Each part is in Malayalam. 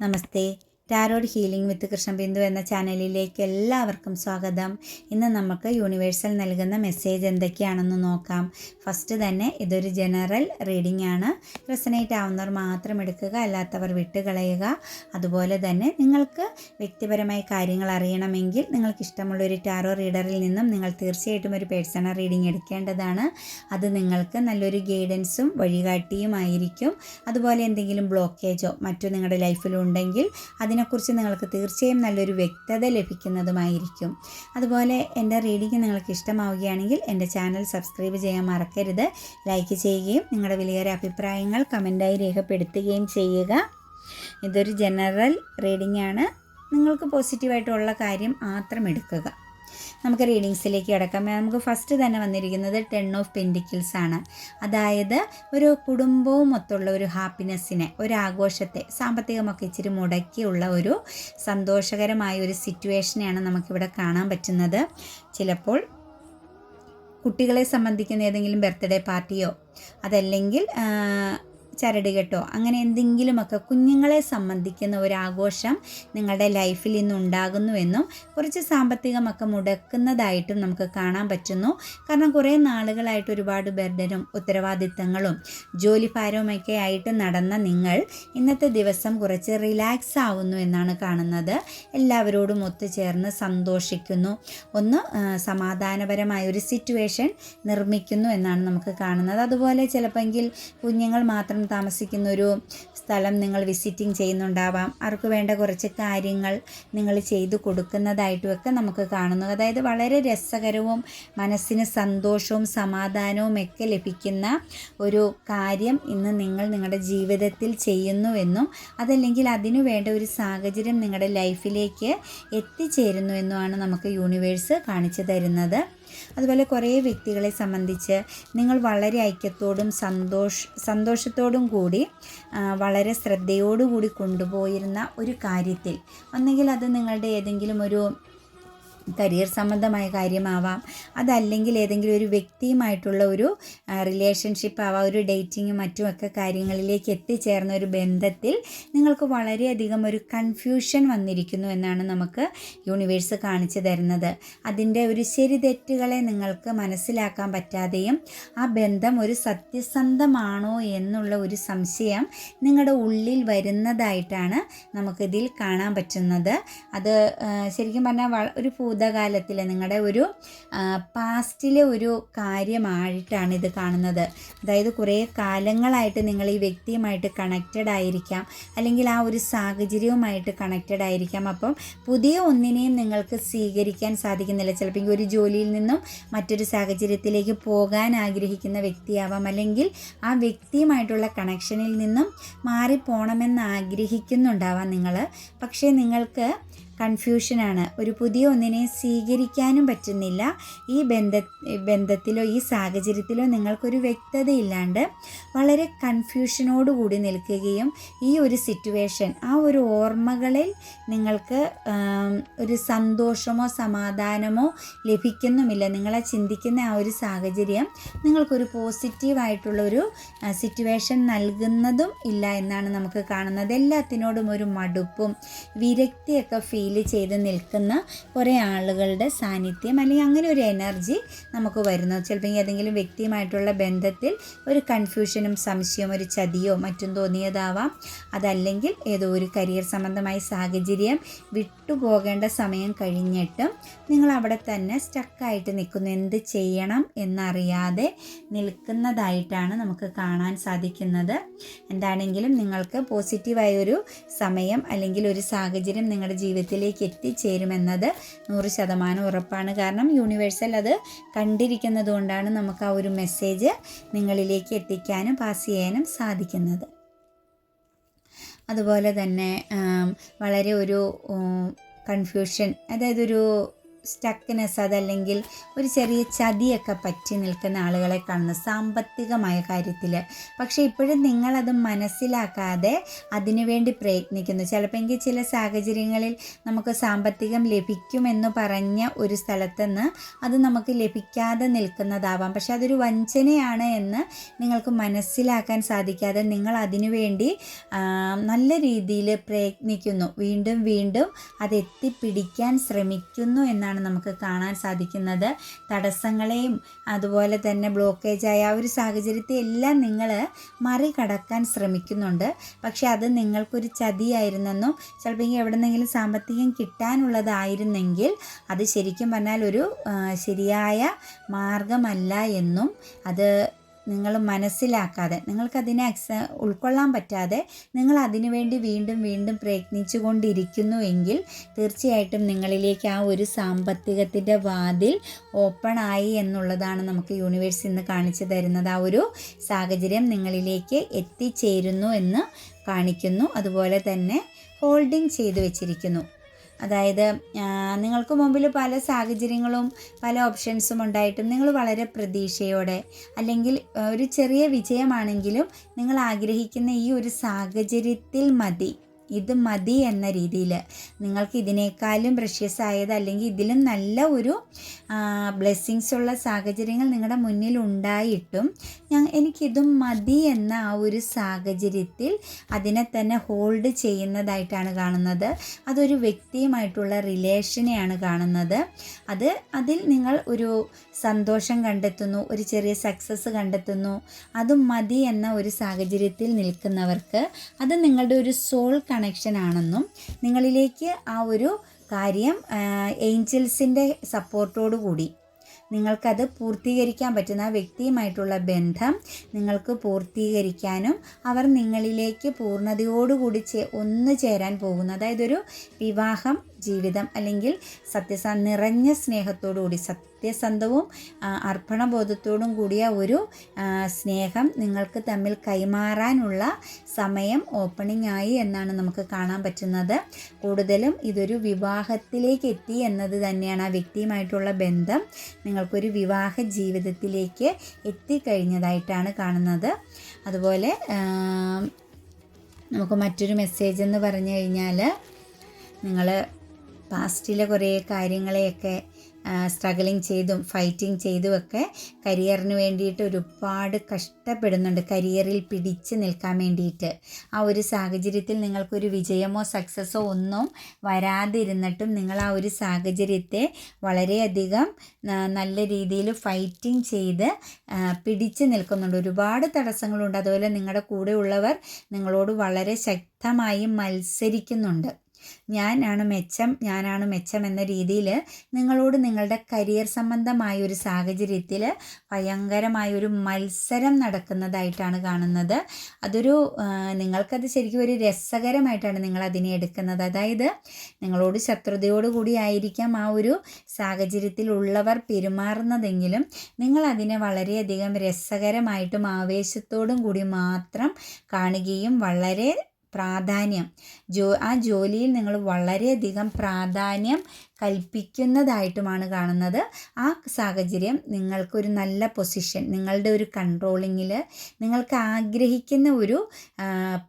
నమస్తే ടാരോഡ് ഹീലിംഗ് വിത്ത് കൃഷ്ണബിന്ദു എന്ന ചാനലിലേക്ക് എല്ലാവർക്കും സ്വാഗതം. ഇന്ന് നമുക്ക് യൂണിവേഴ്സൽ നൽകുന്ന മെസ്സേജ് എന്തൊക്കെയാണെന്ന് നോക്കാം. ഫസ്റ്റ് തന്നെ ഇതൊരു ജനറൽ റീഡിംഗ് ആണ്. റെസനേറ്റ് ആവുന്നവർ മാത്രം എടുക്കുക അല്ലാത്തവർ വിട്ടുകളയുക. അതുപോലെ തന്നെ നിങ്ങൾക്ക് വ്യക്തിപരമായ കാര്യങ്ങൾ അറിയണമെങ്കിൽ നിങ്ങൾക്ക് ഇഷ്ടമുള്ള ഒരു ടാരോ റീഡറിൽ നിന്നും നിങ്ങൾ തീർച്ചയായിട്ടും ഒരു പേഴ്സണൽ റീഡിംഗ് എടുക്കേണ്ടതാണ്. അത് നിങ്ങൾക്ക് നല്ലൊരു ഗൈഡൻസും വഴികാട്ടിയുമായിരിക്കും. അതുപോലെ എന്തെങ്കിലും ബ്ലോക്കേജോ മറ്റോ നിങ്ങളുടെ ലൈഫിലുണ്ടെങ്കിൽ അതിനെക്കുറിച്ച് നിങ്ങൾക്ക് തീർച്ചയായും നല്ലൊരു വ്യക്തത ലഭിക്കുന്നതുമായിരിക്കും. അതുപോലെ എന്റെ റീഡിങ് നിങ്ങൾക്ക് ഇഷ്ടമാവുകയാണെങ്കിൽ എന്റെ ചാനൽ സബ്സ്ക്രൈബ് ചെയ്യാൻ മറക്കരുത്. ലൈക്ക് ചെയ്യുകയും നിങ്ങളുടെ വിലയേറെ അഭിപ്രായങ്ങൾ കമന്റായി രേഖപ്പെടുത്തുകയും ചെയ്യുക. ഇതൊരു ജനറൽ റീഡിംഗ് ആണ് നിങ്ങൾക്ക് പോസിറ്റീവായിട്ടുള്ള കാര്യം മാത്രം എടുക്കുക. നമുക്ക് റീഡിങ്സിലേക്ക് കിടക്കാം. നമുക്ക് ഫസ്റ്റ് തന്നെ വന്നിരിക്കുന്നത് ടെൻ ഓഫ് പെൻഡിക്കിൾസ് ആണ്. അതായത് ഒരു കുടുംബവും മൊത്തമുള്ള ഒരു ഹാപ്പിനെസ്സിനെ ഒരു ആഘോഷത്തെ സാമ്പത്തികമൊക്കെ ഇച്ചിരി മുടക്കിയുള്ള ഒരു സന്തോഷകരമായ ഒരു സിറ്റുവേഷനെയാണ് നമുക്കിവിടെ കാണാൻ പറ്റുന്നത്. ചിലപ്പോൾ കുട്ടികളെ സംബന്ധിക്കുന്ന ഏതെങ്കിലും ബർത്ത്ഡേ പാർട്ടിയോ അതല്ലെങ്കിൽ ചരടുകെട്ടോ അങ്ങനെ എന്തെങ്കിലുമൊക്കെ കുഞ്ഞുങ്ങളെ സംബന്ധിക്കുന്ന ഒരു ആഘോഷം നിങ്ങളുടെ ലൈഫിൽ ഇന്ന് ഉണ്ടാകുന്നുവെന്നും കുറച്ച് സാമ്പത്തികമൊക്കെ മുടക്കുന്നതായിട്ടും നമുക്ക് കാണാൻ പറ്റുന്നു. കാരണം കുറേ നാളുകളായിട്ട് ഒരുപാട് ബർഡനും ഉത്തരവാദിത്തങ്ങളും ജോലിഭാരവുമൊക്കെ ആയിട്ട് നടന്ന നിങ്ങൾ ഇന്നത്തെ ദിവസം കുറച്ച് റിലാക്സ് ആവുന്നു എന്നാണ് കാണുന്നത്. എല്ലാവരോടും ഒത്തുചേർന്ന് സന്തോഷിക്കുന്നു. ഒന്ന് സമാധാനപരമായ ഒരു സിറ്റുവേഷൻ നിർമ്മിക്കുന്നു എന്നാണ് നമുക്ക് കാണുന്നത്. അതുപോലെ ചിലപ്പോൾ കുഞ്ഞുങ്ങൾ മാത്രം താമസിക്കുന്ന ഒരു സ്ഥലം നിങ്ങൾ വിസിറ്റിംഗ് ചെയ്യുന്നുണ്ടാവാം. അവർക്ക് വേണ്ട കുറച്ച് കാര്യങ്ങൾ നിങ്ങൾ ചെയ്തു കൊടുക്കുന്നതായിട്ടുമൊക്കെ നമുക്ക് കാണുന്നു. അതായത് വളരെ രസകരവും മനസ്സിന് സന്തോഷവും സമാധാനവും ഒക്കെ ലഭിക്കുന്ന ഒരു കാര്യം ഇന്ന് നിങ്ങൾ നിങ്ങളുടെ ജീവിതത്തിൽ ചെയ്യുന്നുവെന്നും അതല്ലെങ്കിൽ അതിനു വേണ്ട ഒരു സാഹചര്യം നിങ്ങളുടെ ലൈഫിലേക്ക് എത്തിച്ചേരുന്നുവെന്നുമാണ് നമുക്ക് യൂണിവേഴ്സ് കാണിച്ചു തരുന്നത്. അതുപോലെ കുറേ വ്യക്തികളെ സംബന്ധിച്ച് നിങ്ങൾ വളരെ ഐക്യത്തോടും സന്തോഷ സന്തോഷത്തോടും കൂടി വളരെ ശ്രദ്ധയോടുകൂടി കൊണ്ടുപോയിരുന്ന ഒരു കാര്യത്തിൽ. ഒന്നെങ്കിൽ അത് നിങ്ങളുടെ ഏതെങ്കിലും ഒരു കരിയർ സംബന്ധമായ കാര്യമാവാം. അതല്ലെങ്കിൽ ഏതെങ്കിലും ഒരു വ്യക്തിയുമായിട്ടുള്ള ഒരു റിലേഷൻഷിപ്പ് ആവാം ഒരു ഡേറ്റിങ്ങും മറ്റുമൊക്കെ കാര്യങ്ങളിലേക്ക് എത്തിച്ചേർന്ന ഒരു ബന്ധത്തിൽ നിങ്ങൾക്ക് വളരെയധികം ഒരു കൺഫ്യൂഷൻ വന്നിരിക്കുന്നു എന്നാണ് നമുക്ക് യൂണിവേഴ്സ് കാണിച്ചു തരുന്നത്. അതിന്റെ ഒരു ശരി തെറ്റുകളെ നിങ്ങൾക്ക് മനസ്സിലാക്കാൻ പറ്റാതെയും ആ ബന്ധം ഒരു സത്യസന്ധമാണോ എന്നുള്ള ഒരു സംശയം നിങ്ങളുടെ ഉള്ളിൽ വരുന്നതായിട്ടാണ് നമുക്കിതിൽ കാണാൻ പറ്റുന്നത്. അത് ശരിക്കും പറഞ്ഞാൽ ഒരു ഭൂതകാലത്തിൽ നിങ്ങളുടെ ഒരു പാസ്റ്റിലെ ഒരു കാര്യമായിട്ടാണ് ഇത് കാണുന്നത്. അതായത് കുറേ കാലങ്ങളായിട്ട് നിങ്ങൾ ഈ വ്യക്തിയുമായിട്ട് കണക്റ്റഡ് ആയിരിക്കാം. അല്ലെങ്കിൽ ആ ഒരു സാഹചര്യവുമായിട്ട് കണക്റ്റഡ് ആയിരിക്കാം. അപ്പം പുതിയ ഒന്നിനെയും നിങ്ങൾക്ക് സ്വീകരിക്കാൻ സാധിക്കുന്നില്ല. ചിലപ്പോൾ ഒരു ജോലിയിൽ നിന്നും മറ്റൊരു സാഹചര്യത്തിലേക്ക് പോകാൻ ആഗ്രഹിക്കുന്ന വ്യക്തിയാവാം. അല്ലെങ്കിൽ ആ വ്യക്തിയുമായിട്ടുള്ള കണക്ഷനിൽ നിന്നും മാറിപ്പോണമെന്ന് ആഗ്രഹിക്കുന്നുണ്ടാവാം നിങ്ങൾ. പക്ഷേ നിങ്ങൾക്ക് കൺഫ്യൂഷനാണ്. ഒരു പുതിയ ഒന്നിനെ സ്വീകരിക്കാനും പറ്റുന്നില്ല. ഈ ബന്ധ ബന്ധത്തിലോ ഈ സാഹചര്യത്തിലോ നിങ്ങൾക്കൊരു വ്യക്തതയില്ലാണ്ട് വളരെ കൺഫ്യൂഷനോടുകൂടി നിൽക്കുകയും ഈ ഒരു സിറ്റുവേഷൻ ആ ഒരു ഓർമ്മകളിൽ നിങ്ങൾക്ക് ഒരു സന്തോഷമോ സമാധാനമോ ലഭിക്കുന്നുമില്ല. നിങ്ങളെ ചിന്തിക്കുന്ന ആ ഒരു സാഹചര്യം നിങ്ങൾക്കൊരു പോസിറ്റീവായിട്ടുള്ളൊരു സിറ്റുവേഷൻ നൽകുന്നതും ഇല്ല എന്നാണ് നമുക്ക് കാണുന്നത്. എല്ലാത്തിനോടും ഒരു മടുപ്പും വിരക്തിയൊക്കെ ഫീൽ ഫീൽ ചെയ്ത് നിൽക്കുന്ന കുറേ ആളുകളുടെ സാന്നിധ്യം അല്ലെങ്കിൽ അങ്ങനെ ഒരു എനർജി നമുക്ക് വരുന്നു. ചിലപ്പോൾ ഏതെങ്കിലും വ്യക്തിയുമായിട്ടുള്ള ബന്ധത്തിൽ ഒരു കൺഫ്യൂഷനും സംശയവും ഒരു ചതിയോ മറ്റും തോന്നിയതാവാം. അതല്ലെങ്കിൽ ഏതോ ഒരു കരിയർ സംബന്ധമായ സാഹചര്യം വിട്ടുപോകേണ്ട സമയം കഴിഞ്ഞിട്ടും നിങ്ങൾ അവിടെ തന്നെ സ്റ്റക്കായിട്ട് നിൽക്കുന്നു. എന്ത് ചെയ്യണം എന്നറിയാതെ നിൽക്കുന്നതായിട്ടാണ് നമുക്ക് കാണാൻ സാധിക്കുന്നത്. എന്താണെങ്കിലും നിങ്ങൾക്ക് പോസിറ്റീവായ ഒരു സമയം അല്ലെങ്കിൽ ഒരു സാഹചര്യം നിങ്ങളുടെ ജീവിതത്തിൽ ലെവലിലേക്ക് എത്തിച്ചേരുമെന്നത് നൂറ് ശതമാനം ഉറപ്പാണ്. കാരണം യൂണിവേഴ്സൽ അത് കണ്ടിരിക്കുന്നത് കൊണ്ടാണ് നമുക്ക് ആ ഒരു മെസ്സേജ് നിങ്ങളിലേക്ക് എത്തിക്കാനും പാസ് ചെയ്യാനും സാധിക്കുന്നത്. അതുപോലെ തന്നെ വളരെ ഒരു കൺഫ്യൂഷൻ അതായത് ഒരു സ്റ്റക്നെസ് അതല്ലെങ്കിൽ ഒരു ചെറിയ ചതിയൊക്കെ പറ്റി നിൽക്കുന്ന ആളുകളെ കാണുന്നു സാമ്പത്തികമായ കാര്യത്തിൽ പക്ഷേ ഇപ്പോഴും നിങ്ങളത് മനസ്സിലാക്കാതെ അതിനുവേണ്ടി പ്രയത്നിക്കുന്നു. ചിലപ്പോൾ എങ്കിൽ ചില സാഹചര്യങ്ങളിൽ നമുക്ക് സാമ്പത്തികം ലഭിക്കുമെന്ന് പറഞ്ഞ ഒരു സ്ഥലത്തുനിന്ന് അത് നമുക്ക് ലഭിക്കാതെ നിൽക്കുന്നതാവാം. പക്ഷേ അതൊരു വഞ്ചനയാണ് എന്ന് നിങ്ങൾക്ക് മനസ്സിലാക്കാൻ സാധിക്കാതെ നിങ്ങൾ അതിനുവേണ്ടി നല്ല രീതിയിൽ പ്രയത്നിക്കുന്നു. വീണ്ടും വീണ്ടും അത് എത്തിപ്പിടിക്കാൻ ശ്രമിക്കുന്നു എന്നാണ് നമുക്ക് കാണാൻ സാധിക്കുന്നത്. തടസ്സങ്ങളെയും അതുപോലെ തന്നെ ബ്ലോക്കേജായ ആ ഒരു സാഹചര്യത്തെ എല്ലാം നിങ്ങൾ മറികടക്കാൻ ശ്രമിക്കുന്നുണ്ട്. പക്ഷെ അത് നിങ്ങൾക്കൊരു ചതിയായിരുന്നെന്നും ചിലപ്പോൾ എവിടെന്നെങ്കിലും സാമ്പത്തികം കിട്ടാനുള്ളതായിരുന്നെങ്കിൽ അത് ശരിക്കും പറഞ്ഞാൽ ഒരു ശരിയായ മാർഗമല്ല എന്നും അത് നിങ്ങൾ മനസ്സിലാക്കാതെ നിങ്ങൾക്കതിനെ അക്സ ഉൾക്കൊള്ളാൻ പറ്റാതെ നിങ്ങൾ അതിനുവേണ്ടി വീണ്ടും വീണ്ടും പ്രയത്നിച്ചു കൊണ്ടിരിക്കുന്നു എങ്കിൽ തീർച്ചയായിട്ടും നിങ്ങളിലേക്ക് ആ ഒരു സാമ്പത്തികത്തിന്റെ വാതിൽ ഓപ്പൺ ആയി എന്നുള്ളതാണ് നമുക്ക് യൂണിവേഴ്സ് ഇന്ന് കാണിച്ചു തരുന്നത്. ആ ഒരു സാഹചര്യം നിങ്ങളിലേക്ക് എത്തിച്ചേരുന്നു എന്ന് കാണിക്കുന്നു. അതുപോലെ തന്നെ ഹോൾഡിംഗ് ചെയ്തു വെച്ചിരിക്കുന്നു. അതായത് നിങ്ങൾക്ക് മുമ്പിൽ പല സാഹചര്യങ്ങളും പല ഓപ്ഷൻസും ഉണ്ടായിട്ടും നിങ്ങൾ വളരെ പ്രതീക്ഷയോടെ അല്ലെങ്കിൽ ഒരു ചെറിയ വിജയമാണെങ്കിലും നിങ്ങൾ ആഗ്രഹിക്കുന്ന ഈ ഒരു സാഹചര്യത്തിൽ മതി. ഇത് മതി എന്ന രീതിയിൽ നിങ്ങൾക്ക് ഇതിനേക്കാളും പ്രഷ്യസ് ആയത് അല്ലെങ്കിൽ ഇതിലും നല്ല ഒരു ബ്ലെസ്സിങ്സ് ഉള്ള സാഹചര്യങ്ങൾ നിങ്ങളുടെ മുന്നിൽ ഉണ്ടായിട്ടും ഞാൻ എനിക്കിതും മതി എന്ന ആ ഒരു സാഹചര്യത്തിൽ അതിനെ തന്നെ ഹോൾഡ് ചെയ്യുന്നതായിട്ടാണ് കാണുന്നത്. അതൊരു വ്യക്തിയുമായിട്ടുള്ള റിലേഷനെയാണ് കാണുന്നത്. അത് അതിൽ നിങ്ങൾ ഒരു സന്തോഷം കണ്ടെത്തുന്നു ഒരു ചെറിയ സക്സസ് കണ്ടെത്തുന്നു. അതും മതി എന്ന ഒരു സാഹചര്യത്തിൽ നിൽക്കുന്നവർക്ക് അത് നിങ്ങളുടെ ഒരു സോൾ കണക്ഷൻ ആണെന്നും നിങ്ങളിലേക്ക് ആ ഒരു കാര്യം ഏഞ്ചൽസിന്റെ സപ്പോർട്ടോടു കൂടി നിങ്ങൾക്കത് പൂർത്തീകരിക്കാൻ പറ്റുന്ന ആ വ്യക്തിയുമായിട്ടുള്ള ബന്ധം നിങ്ങൾക്ക് പൂർത്തീകരിക്കാനും അവർ നിങ്ങളിലേക്ക് പൂർണതയോടുകൂടി ചേ ഒന്ന് ചേരാൻ പോകുന്നു അതായത് ഒരു വിവാഹം ജീവിതം അല്ലെങ്കിൽ സത്യസ നിറഞ്ഞ സ്നേഹത്തോടുകൂടി സത്യസന്ധവും അർപ്പണബോധത്തോടും കൂടിയ ഒരു സ്നേഹം നിങ്ങൾക്ക് തമ്മിൽ കൈമാറാനുള്ള സമയം ഓപ്പണിംഗ് ആയി എന്നാണ് നമുക്ക് കാണാൻ പറ്റുന്നത്. കൂടുതലും ഇതൊരു വിവാഹത്തിലേക്ക് എത്തി എന്നത് തന്നെയാണ് ആ വ്യക്തിയുമായിട്ടുള്ള ബന്ധം. നിങ്ങൾക്കൊരു വിവാഹ ജീവിതത്തിലേക്ക് എത്തിക്കഴിഞ്ഞതായിട്ടാണ് കാണുന്നത്. അതുപോലെ നമുക്ക് മറ്റൊരു മെസ്സേജ് എന്ന് പറഞ്ഞു കഴിഞ്ഞാൽ നിങ്ങൾ പാസ്റ്റിലെ കുറേ കാര്യങ്ങളെയൊക്കെ സ്ട്രഗിളിങ് ചെയ്തും ഫൈറ്റിംഗ് ചെയ്തുമൊക്കെ കരിയറിന് വേണ്ടിയിട്ട് ഒരുപാട് കഷ്ടപ്പെടുന്നുണ്ട്. കരിയറിൽ പിടിച്ച് നിൽക്കാൻ വേണ്ടിയിട്ട്. ആ ഒരു സാഹചര്യത്തിൽ നിങ്ങൾക്കൊരു വിജയമോ സക്സസ്സോ ഒന്നും വരാതിരുന്നിട്ടും നിങ്ങൾ ആ ഒരു സാഹചര്യത്തെ വളരെയധികം നല്ല രീതിയിൽ ഫൈറ്റിംഗ് ചെയ്ത് പിടിച്ച് നിൽക്കുന്നുണ്ട്. ഒരുപാട് തടസ്സങ്ങളുണ്ട്. അതുപോലെ നിങ്ങളുടെ കൂടെയുള്ളവർ നിങ്ങളോട് വളരെ ശക്തമായി മത്സരിക്കുന്നുണ്ട്. ഞാനാണ് മെച്ചം ഞാനാണ് മെച്ചം എന്ന രീതിയിൽ നിങ്ങളോട് നിങ്ങളുടെ കരിയർ സംബന്ധമായ ഒരു സാഹചര്യത്തിൽ ഭയങ്കരമായൊരു മത്സരം നടക്കുന്നതായിട്ടാണ് കാണുന്നത്. അതൊരു നിങ്ങൾക്കത് ശരിക്കും ഒരു രസകരമായിട്ടാണ് നിങ്ങൾ അതിനെ എടുക്കുന്നത്. അതായത് നിങ്ങളോട് ശത്രുതയോടുകൂടി ആയിരിക്കാം ആ ഒരു സാഹചര്യത്തിൽ ഉള്ളവർ പെരുമാറുന്നതെങ്കിലും നിങ്ങൾ അതിനെ വളരെയധികം രസകരമായിട്ടും ആവേശത്തോടും കൂടി മാത്രം കാണുകയും വളരെ പ്രാധാന്യം. ജോ ആ ജോലിയിൽ നിങ്ങൾ വളരെയധികം പ്രാധാന്യം കൽപ്പിക്കുന്നതായിട്ടുമാണ് കാണുന്നത്. ആ സാഹചര്യം നിങ്ങൾക്കൊരു നല്ല പൊസിഷൻ നിങ്ങളുടെ ഒരു കൺട്രോളിങ്ങിൽ നിങ്ങൾക്ക് ആഗ്രഹിക്കുന്ന ഒരു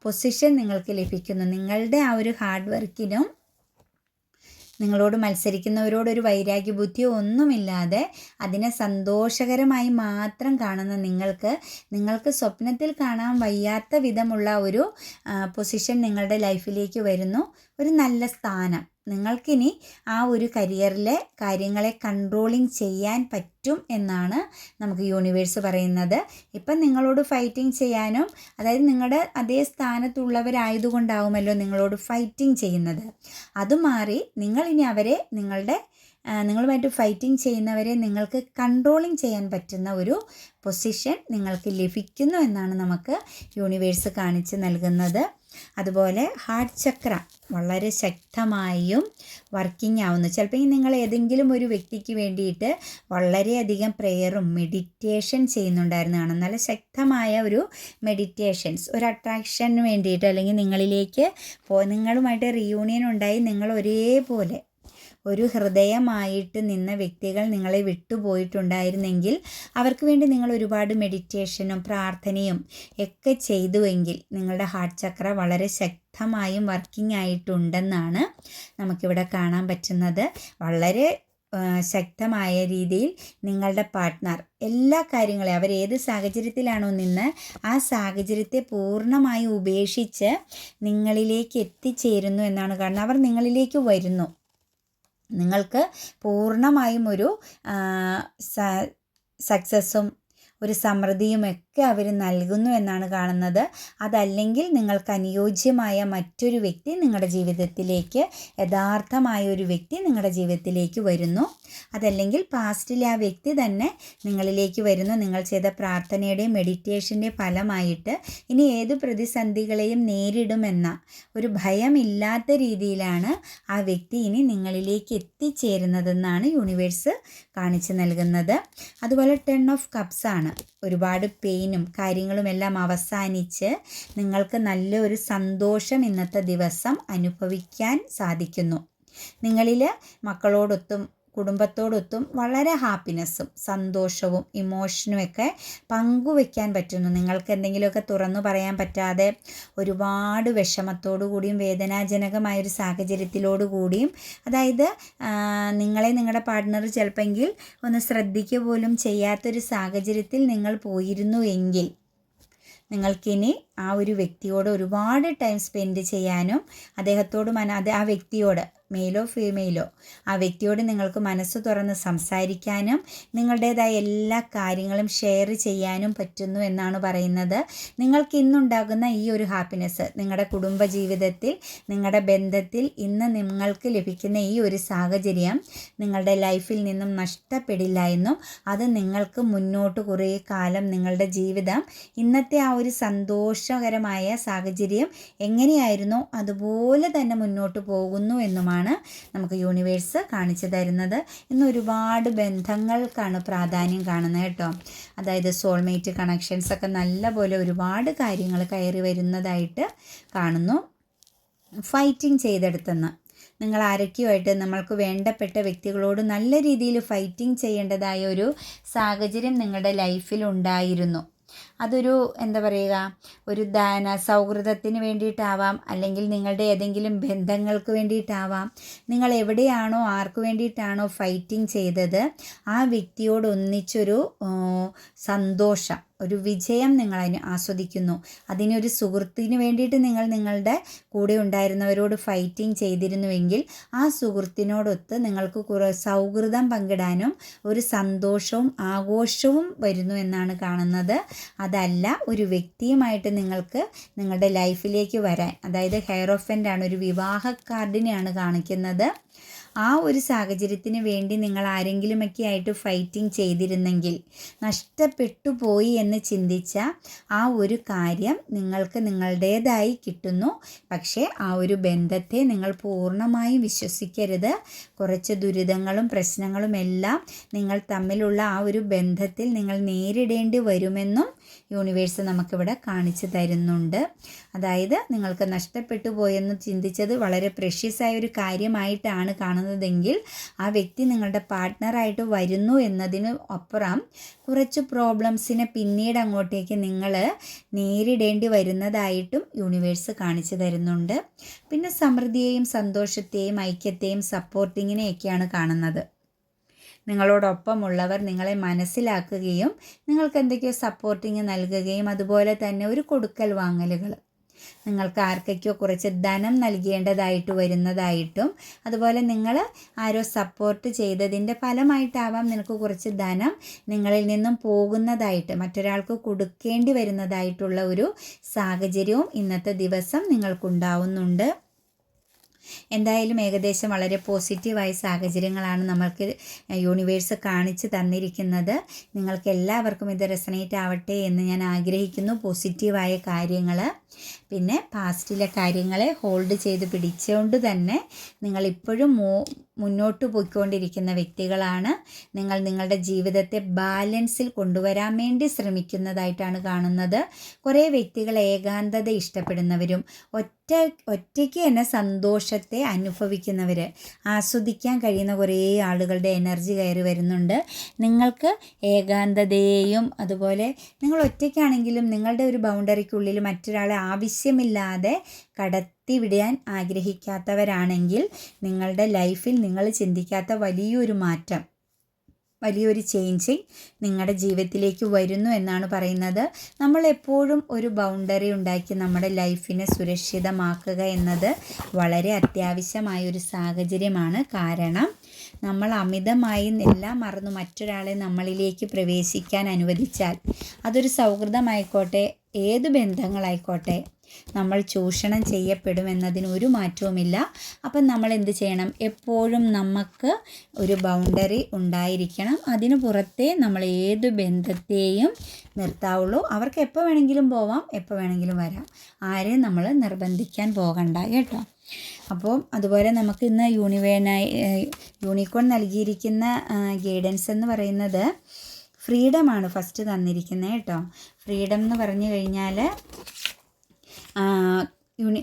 പൊസിഷൻ നിങ്ങൾക്ക് ലഭിക്കുന്നു. നിങ്ങളുടെ ആ ഒരു ഹാർഡ് വർക്കിനും നിങ്ങളോട് മത്സരിക്കുന്നവരോടൊരു വൈരാഗ്യ ബുദ്ധിയോ ഒന്നുമില്ലാതെ അതിനെ സന്തോഷകരമായി മാത്രം കാണുന്ന നിങ്ങൾക്ക് നിങ്ങൾക്ക് സ്വപ്നത്തിൽ കാണാൻ വയ്യാത്ത വിധമുള്ള ഒരു പൊസിഷൻ നിങ്ങളുടെ ലൈഫിലേക്ക് വരുന്നു. ഒരു നല്ല സ്ഥാനം. നിങ്ങൾക്കിനി ആ ഒരു കരിയറിലെ കാര്യങ്ങളെ കൺട്രോളിങ് ചെയ്യാൻ പറ്റും എന്നാണ് നമുക്ക് യൂണിവേഴ്സ് പറയുന്നത്. ഇപ്പം നിങ്ങളോട് ഫൈറ്റിംഗ് ചെയ്യാനും അതായത് നിങ്ങളുടെ അതേ സ്ഥാനത്തുള്ളവരായതുകൊണ്ടാവുമല്ലോ നിങ്ങളോട് ഫൈറ്റിംഗ് ചെയ്യുന്നത്. അത് മാറി നിങ്ങളിനി അവരെ നിങ്ങളുടെ നിങ്ങളുമായിട്ട് ഫൈറ്റിംഗ് ചെയ്യുന്നവരെ നിങ്ങൾക്ക് കൺട്രോളിങ് ചെയ്യാൻ പറ്റുന്ന ഒരു പൊസിഷൻ നിങ്ങൾക്ക് ലഭിക്കുന്നു എന്നാണ് നമുക്ക് യൂണിവേഴ്സ് കാണിച്ച് നൽകുന്നത്. അതുപോലെ ഹാർട്ട് ചക്ര വളരെ ശക്തമായും വർക്കിംഗ് ആവുന്നു. ചിലപ്പോൾ നിങ്ങൾ ഏതെങ്കിലും ഒരു വ്യക്തിക്ക് വേണ്ടിയിട്ട് വളരെയധികം പ്രെയറും മെഡിറ്റേഷൻ ചെയ്യുന്നുണ്ടായിരുന്നതാണ്. നല്ല ശക്തമായ ഒരു മെഡിറ്റേഷൻസ് ഒരു അട്രാക്ഷന് വേണ്ടിയിട്ട് അല്ലെങ്കിൽ നിങ്ങളിലേക്ക് പോ നിങ്ങളുമായിട്ട് റിയൂണിയൻ ഉണ്ടായി നിങ്ങൾ ഒരേപോലെ ഒരു ഹൃദയമായിട്ട് നിന്ന വ്യക്തികൾ നിങ്ങളെ വിട്ടുപോയിട്ടുണ്ടായിരുന്നെങ്കിൽ അവർക്ക് വേണ്ടി നിങ്ങൾ ഒരുപാട് മെഡിറ്റേഷനും പ്രാർത്ഥനയും ഒക്കെ ചെയ്തുവെങ്കിൽ നിങ്ങളുടെ ഹാർട്ട് ചക്ര വളരെ ശക്തമായും വർക്കിംഗ് ആയിട്ടുണ്ടെന്നാണ് നമുക്കിവിടെ കാണാൻ പറ്റുന്നത്. വളരെ ശക്തമായ രീതിയിൽ നിങ്ങളുടെ പാർട്ട്ണർ എല്ലാ കാര്യങ്ങളെയും അവർ ഏത് സാഹചര്യത്തിലാണോ നിന്ന് ആ സാഹചര്യത്തെ പൂർണമായി ഉപേക്ഷിച്ച് നിങ്ങളിലേക്ക് എത്തിച്ചേരുന്നു എന്നാണ് കാരണം അവർ നിങ്ങളിലേക്ക് വരുന്നു. നിങ്ങൾക്ക് പൂർണമായും ഒരു സക്സസ്സും ഒരു സമൃദ്ധിയും ഒക്കെ അവർ നൽകുന്നു എന്നാണ് കാണുന്നത്. അതല്ലെങ്കിൽ നിങ്ങൾക്ക് അനുയോജ്യമായ മറ്റൊരു വ്യക്തി നിങ്ങളുടെ ജീവിതത്തിലേക്ക് യഥാർത്ഥമായ ഒരു വ്യക്തി നിങ്ങളുടെ ജീവിതത്തിലേക്ക് വരുന്നു. അതല്ലെങ്കിൽ പാസ്റ്റിലെ ആ വ്യക്തി തന്നെ നിങ്ങളിലേക്ക് വരുന്നു. നിങ്ങൾ ചെയ്ത പ്രാർത്ഥനയുടെയും മെഡിറ്റേഷന്റെയും ഫലമായിട്ട് ഇനി ഏത് പ്രതിസന്ധികളെയും നേരിടുമെന്ന ഒരു ഭയമില്ലാത്ത രീതിയിലാണ് ആ വ്യക്തി ഇനി നിങ്ങളിലേക്ക് എത്തിച്ചേരുന്നതെന്നാണ് യൂണിവേഴ്സ് കാണിച്ചു നൽകുന്നത്. അതുപോലെ ടെൺ ഓഫ് കപ്സ് ആണ്. ഒരുപാട് പെയിനും കാര്യങ്ങളുമെല്ലാം അവസാനിച്ച് നിങ്ങൾക്ക് നല്ലൊരു സന്തോഷം ഇന്നത്തെ ദിവസം അനുഭവിക്കാൻ സാധിക്കുന്നു. നിങ്ങളിൽ മക്കളോടൊത്തും കുടുംബത്തോടൊത്തും വളരെ ഹാപ്പിനെസ്സും സന്തോഷവും ഇമോഷനും ഒക്കെ പങ്കുവെക്കാൻ പറ്റുന്നു. നിങ്ങൾക്ക് എന്തെങ്കിലുമൊക്കെ തുറന്നു പറയാൻ പറ്റാതെ ഒരുപാട് വിഷമത്തോടു കൂടിയും വേദനാജനകമായ ഒരു സാഹചര്യത്തിലോടു കൂടിയും അതായത് നിങ്ങളെ നിങ്ങളുടെ പാർട്ട്ണർ ചിലപ്പെങ്കിൽ ഒന്ന് ശ്രദ്ധിക്കുക പോലും ചെയ്യാത്തൊരു സാഹചര്യത്തിൽ നിങ്ങൾ പോയിരുന്നു എങ്കിൽ നിങ്ങൾക്കിനി ആ ഒരു വ്യക്തിയോട് ഒരുപാട് ടൈം സ്പെൻഡ് ചെയ്യാനും അദ്ദേഹത്തോട് മന അത് ആ വ്യക്തിയോട് മെയിലോ ഫീമെയിലോ ആ വ്യക്തിയോട് നിങ്ങൾക്ക് മനസ്സ് തുറന്ന് സംസാരിക്കാനും നിങ്ങളുടേതായ എല്ലാ കാര്യങ്ങളും ഷെയർ ചെയ്യാനും പറ്റുന്നു എന്നാണ് പറയുന്നത്. നിങ്ങൾക്ക് ഇന്നുണ്ടാകുന്ന ഈ ഒരു ഹാപ്പിനെസ് നിങ്ങളുടെ കുടുംബ ജീവിതത്തിൽ നിങ്ങളുടെ ബന്ധത്തിൽ ഇന്ന് നിങ്ങൾക്ക് ലഭിക്കുന്ന ഈ ഒരു സാഹചര്യം നിങ്ങളുടെ ലൈഫിൽ നിന്നും നഷ്ടപ്പെടില്ല എന്നും അത് നിങ്ങൾക്ക് മുന്നോട്ട് കുറേ കാലം നിങ്ങളുടെ ജീവിതം ഇന്നത്തെ ആ ഒരു സന്തോഷകരമായ സാഹചര്യം എങ്ങനെയായിരുന്നോ? അതുപോലെ തന്നെ മുന്നോട്ട് പോകുന്നു എന്നുമാണ് നമുക്ക് യൂണിവേഴ്സ് കാണിച്ചു തരുന്നത്. ഇന്ന് ഒരുപാട് ബന്ധങ്ങൾക്കാണ് പ്രാധാന്യം കാണുന്നത് കേട്ടോ. അതായത് സോൾമേറ്റ് കണക്ഷൻസ് ഒക്കെ നല്ലപോലെ ഒരുപാട് കാര്യങ്ങൾ കയറി വരുന്നതായിട്ട് കാണുന്നു. ഫൈറ്റിംഗ് ചെയ്തെടുത്തെന്ന്. നിങ്ങൾ ആരൊക്കെയുമായിട്ട് നമ്മൾക്ക് വേണ്ടപ്പെട്ട വ്യക്തികളോട് നല്ല രീതിയിൽ ഫൈറ്റിംഗ് ചെയ്യേണ്ടതായ ഒരു സാഹചര്യം നിങ്ങളുടെ ലൈഫിൽ ഉണ്ടായിരുന്നു. അതൊരു എന്താ പറയുക ഒരു ദാന സൗഹൃദത്തിന് വേണ്ടിയിട്ടാവാം അല്ലെങ്കിൽ നിങ്ങളുടെ ഏതെങ്കിലും ബന്ധങ്ങൾക്ക് വേണ്ടിയിട്ടാവാം നിങ്ങൾ എവിടെയാണോ ആർക്ക് വേണ്ടിയിട്ടാണോ ഫൈറ്റിംഗ് ചെയ്തത് ആ വ്യക്തിയോട് ഒന്നിച്ചൊരു സന്തോഷം ഒരു വിജയം നിങ്ങൾ അതിന് ആസ്വദിക്കുന്നു. അതിനൊരു സുഹൃത്തിന് വേണ്ടിയിട്ട് നിങ്ങൾ നിങ്ങളുടെ കൂടെ ഉണ്ടായിരുന്നവരോട് ഫൈറ്റിംഗ് ചെയ്തിരുന്നുവെങ്കിൽ ആ സുഹൃത്തിനോടൊത്ത് നിങ്ങൾക്ക് സൗഹൃദം പങ്കിടാനും ഒരു സന്തോഷവും ആഘോഷവും വരുന്നു എന്നാണ് കാണുന്നത്. അതല്ല ഒരു വ്യക്തിയുമായിട്ട് നിങ്ങൾക്ക് നിങ്ങളുടെ ലൈഫിലേക്ക് വരാൻ അതായത് ഹെയർ ഓഫന്റാണ് ഒരു വിവാഹ കാർഡിനെയാണ് കാണിക്കുന്നത്. ആ ഒരു സാഹചര്യത്തിന് വേണ്ടി നിങ്ങൾ ആരെങ്കിലുമൊക്കെ ആയിട്ട് ഫൈറ്റിംഗ് ചെയ്തിരുന്നെങ്കിൽ നഷ്ടപ്പെട്ടു പോയി എന്ന് ചിന്തിച്ച ആ ഒരു കാര്യം നിങ്ങൾക്ക് നിങ്ങളുടേതായി കിട്ടുന്നു. പക്ഷേ ആ ഒരു ബന്ധത്തെ നിങ്ങൾ പൂർണമായും വിശ്വസിക്കരുത്. കുറച്ച് ദുരിതങ്ങളും പ്രശ്നങ്ങളും എല്ലാം നിങ്ങൾ തമ്മിലുള്ള ആ ഒരു ബന്ധത്തിൽ നിങ്ങൾ നേരിടേണ്ടി വരുമെന്നും യൂണിവേഴ്സ് നമുക്കിവിടെ കാണിച്ചു തരുന്നുണ്ട്. അതായത് നിങ്ങൾക്ക് നഷ്ടപ്പെട്ടു പോയെന്ന് ചിന്തിച്ചത് വളരെ പ്രഷ്യസ് ആയ ഒരു കാര്യമായിട്ടാണ് കാണുന്നതെങ്കിൽ ആ വ്യക്തി നിങ്ങളുടെ പാർട്ട്ണറായിട്ട് വരുന്നു എന്നതിന് അപ്പുറം കുറച്ച് പ്രോബ്ലംസിനെ പിന്നീട് അങ്ങോട്ടേക്ക് നിങ്ങൾ നേരിടേണ്ടി വരുന്നതായിട്ടും യൂണിവേഴ്സ് കാണിച്ചു തരുന്നുണ്ട്. പിന്നെ സമൃദ്ധിയെയും സന്തോഷത്തെയും ഐക്യത്തെയും സപ്പോർട്ടിങ്ങിനെയൊക്കെയാണ് കാണുന്നത്. നിങ്ങളോടൊപ്പമുള്ളവർ നിങ്ങളെ മനസ്സിലാക്കുകയും നിങ്ങൾക്ക് എന്തൊക്കെയോ സപ്പോർട്ടിങ് നൽകുകയും അതുപോലെ തന്നെ ഒരു കൊടുക്കൽ വാങ്ങലുകൾ. നിങ്ങൾക്ക് ആർക്കൊക്കെയോ കുറച്ച് ധനം നൽകേണ്ടതായിട്ട് വരുന്നതായിട്ടും അതുപോലെ നിങ്ങൾ ആരോ സപ്പോർട്ട് ചെയ്തതിന്റെ ഫലമായിട്ടാവാം നിനക്ക് കുറച്ച് ധനം നിങ്ങളിൽ നിന്നും പോകുന്നതായിട്ട് മറ്റൊരാൾക്ക് കൊടുക്കേണ്ടി വരുന്നതായിട്ടുള്ള ഒരു സാഹചര്യവും ഇന്നത്തെ ദിവസം നിങ്ങൾക്കുണ്ടാവുന്നുണ്ട്. എന്തായാലും ഏകദേശം വളരെ പോസിറ്റീവായ സാഹചര്യങ്ങളാണ് നമ്മൾക്ക് യൂണിവേഴ്സ് കാണിച്ചു തന്നിരിക്കുന്നത്. നിങ്ങൾക്ക് എല്ലാവർക്കും ഇത് റെസനേറ്റ് ആവട്ടെ എന്ന് ഞാൻ ആഗ്രഹിക്കുന്നു. പോസിറ്റീവായ കാര്യങ്ങൾ പിന്നെ പാസ്റ്റിലെ കാര്യങ്ങളെ ഹോൾഡ് ചെയ്ത് പിടിച്ചുകൊണ്ട് തന്നെ നിങ്ങൾ ഇപ്പോഴും മോ മുന്നോട്ട് പോയിക്കൊണ്ടിരിക്കുന്ന വ്യക്തികളാണ്. നിങ്ങൾ നിങ്ങളുടെ ജീവിതത്തെ ബാലൻസിൽ കൊണ്ടുവരാൻ വേണ്ടി ശ്രമിക്കുന്നതായിട്ടാണ് കാണുന്നത്. കുറേ വ്യക്തികൾ ഏകാന്തത ഇഷ്ടപ്പെടുന്നവരും ഒറ്റ ഒറ്റയ്ക്ക് തന്നെ സന്തോഷത്തെ അനുഭവിക്കുന്നവർ ആസ്വദിക്കാൻ കഴിയുന്ന കുറേ ആളുകളുടെ എനർജി കയറി വരുന്നുണ്ട്. നിങ്ങൾക്ക് ഏകാന്തതയെയും അതുപോലെ നിങ്ങൾ ഒറ്റയ്ക്കാണെങ്കിലും നിങ്ങളുടെ ഒരു ബൗണ്ടറിക്കുള്ളിൽ മറ്റൊരാളെ ആവശ്യമില്ലാതെ കടത്തി വിടാൻ ആഗ്രഹിക്കാത്തവരാണെങ്കിൽ നിങ്ങളുടെ ലൈഫിൽ നിങ്ങൾ ചിന്തിക്കാത്ത വലിയൊരു മാറ്റം വലിയൊരു ചേഞ്ചിങ് നിങ്ങളുടെ ജീവിതത്തിലേക്ക് വരുന്നു എന്നാണ് പറയുന്നത്. നമ്മൾ എപ്പോഴും ഒരു ബൗണ്ടറി ഉണ്ടാക്കി നമ്മുടെ ലൈഫിനെ സുരക്ഷിതമാക്കുക എന്നത് വളരെ അത്യാവശ്യമായ ഒരു സാഹചര്യമാണ്. കാരണം നമ്മൾ അമിതമായി എല്ലാം മറന്നു മറ്റൊരാളെ നമ്മളിലേക്ക് പ്രവേശിക്കാൻ അനുവദിച്ചാൽ അതൊരു സൗഹൃദമായിക്കോട്ടെ ഏത് ബന്ധങ്ങളായിക്കോട്ടെ നമ്മൾ ചൂഷണം ചെയ്യപ്പെടുമെന്നതിന് ഒരു മാറ്റവുമില്ല. അപ്പം നമ്മൾ എന്ത് ചെയ്യണം? എപ്പോഴും നമുക്ക് ഒരു ബൗണ്ടറി ഉണ്ടായിരിക്കണം. അതിന് പുറത്തെ നമ്മൾ ഏത് ബന്ധത്തെയും നിർത്താവുള്ളൂ. അവർക്ക് എപ്പോൾ വേണമെങ്കിലും പോവാം എപ്പോൾ വേണമെങ്കിലും വരാം. ആരെയും നമ്മൾ നിർബന്ധിക്കാൻ പോകണ്ട കേട്ടോ. അപ്പോൾ അതുപോലെ നമുക്ക് ഇന്ന് യൂണിവേനായി യൂണിക്കോൺ നൽകിയിരിക്കുന്ന ഗൈഡൻസ് എന്ന് പറയുന്നത് ഫ്രീഡമാണ് ഫസ്റ്റ് തന്നിരിക്കുന്നത് കേട്ടോ. ഫ്രീഡം എന്ന് പറഞ്ഞു കഴിഞ്ഞാൽ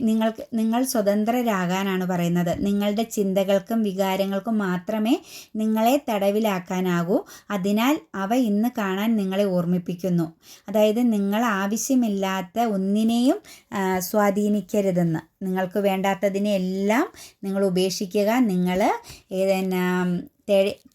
നിങ്ങൾക്ക് നിങ്ങൾ സ്വതന്ത്രരാകാനാണ് പറയുന്നത്. നിങ്ങളുടെ ചിന്തകൾക്കും വികാരങ്ങൾക്കും മാത്രമേ നിങ്ങളെ തടവിലാക്കാനാകൂ. അതിനാൽ അവ ഇന്ന് കാണാൻ നിങ്ങളെ ഓർമ്മിപ്പിക്കുന്നു. അതായത് നിങ്ങൾ ആവശ്യമില്ലാത്ത ഒന്നിനെയും സ്വാധീനിക്കരുതെന്ന്. നിങ്ങൾക്ക് വേണ്ടാത്തതിനെയെല്ലാം നിങ്ങൾ ഉപേക്ഷിക്കുക. നിങ്ങൾ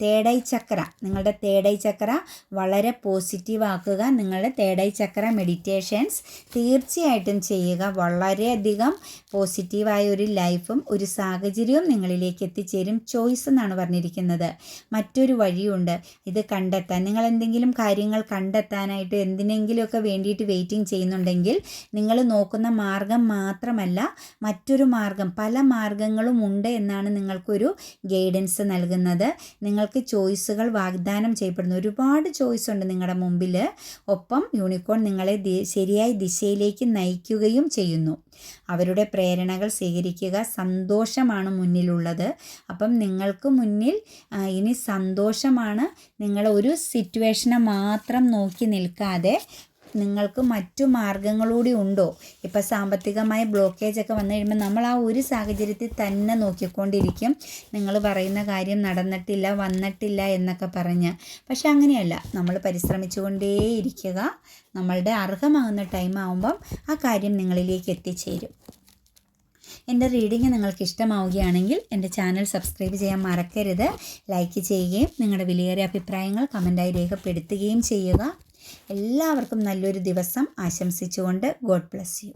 തേടൈ ചക്ര. നിങ്ങളുടെ തേടൈ ചക്ര വളരെ പോസിറ്റീവ് ആക്കുക. നിങ്ങളുടെ തേടൈ ചക്ര മെഡിറ്റേഷൻസ് തീർച്ചയായിട്ടും ചെയ്യുക. വളരെയധികം പോസിറ്റീവായ ഒരു ലൈഫും ഒരു സാഹചര്യവും നിങ്ങളിലേക്ക് എത്തിച്ചേരും. ചോയ്സ് എന്നാണ് പറഞ്ഞിരിക്കുന്നത്. മറ്റൊരു വഴിയുണ്ട്. ഇത് കണ്ടെത്താൻ. നിങ്ങൾ എന്തെങ്കിലും കാര്യങ്ങൾ കണ്ടെത്താനായിട്ട് എന്തിനെങ്കിലുമൊക്കെ വേണ്ടിയിട്ട് വെയിറ്റിംഗ് ചെയ്യുന്നുണ്ടെങ്കിൽ നിങ്ങൾ നോക്കുന്ന മാർഗം മാത്രമല്ല മറ്റൊരു മാർഗം. പല മാർഗങ്ങളും ഉണ്ട് എന്നാണ് നിങ്ങൾക്കൊരു ഗൈഡൻസ് നൽകുന്നത്. നിങ്ങൾക്ക് ചോയ്സുകൾ വാഗ്ദാനം ചെയ്യപ്പെടുന്നു ഒരുപാട് ചോയ്സ് ഉണ്ട് നിങ്ങളുടെ മുമ്പിൽ ഒപ്പം യൂണിക്കോൺ നിങ്ങളെ ശരിയായ ദിശയിലേക്ക് നയിക്കുകയും ചെയ്യുന്നു. അവരുടെ പ്രേരണകൾ സ്വീകരിക്കുക സന്തോഷമാണ് മുന്നിലുള്ളത്. അപ്പം നിങ്ങൾക്ക് മുന്നിൽ ഇനി സന്തോഷമാണ് നിങ്ങൾ ഒരു സിറ്റുവേഷനെ മാത്രം നോക്കി നിൽക്കാതെ നിങ്ങൾക്ക് മറ്റു മാർഗങ്ങളൂടി ഉണ്ടോ? ഇപ്പം സാമ്പത്തികമായ ബ്ലോക്കേജ് ഒക്കെ വന്നു കഴിയുമ്പോൾ നമ്മൾ ആ ഒരു സാഹചര്യത്തിൽ തന്നെ നോക്കിക്കൊണ്ടിരിക്കും. നിങ്ങൾ പറയുന്ന കാര്യം നടന്നിട്ടില്ല വന്നിട്ടില്ല എന്നൊക്കെ പറഞ്ഞ്. പക്ഷെ അങ്ങനെയല്ല. നമ്മൾ പരിശ്രമിച്ചുകൊണ്ടേയിരിക്കുക. നമ്മളുടെ അർഹമാകുന്ന ടൈം ആകുമ്പം ആ കാര്യം നിങ്ങളിലേക്ക് എത്തിച്ചേരും. എന്റെ റീഡിങ് നിങ്ങൾക്ക് ഇഷ്ടമാവുകയാണെങ്കിൽ എന്റെ ചാനൽ സബ്സ്ക്രൈബ് ചെയ്യാൻ മറക്കരുത്. ലൈക്ക് ചെയ്യുകയും നിങ്ങളുടെ വിലയേറിയ അഭിപ്രായങ്ങൾ കമന്റായി രേഖപ്പെടുത്തുകയും ചെയ്യുക. എല്ലാവർക്കും നല്ലൊരു ദിവസം ആശംസിച്ചുകൊണ്ട് ഗോഡ് ബ്ലസ് യു.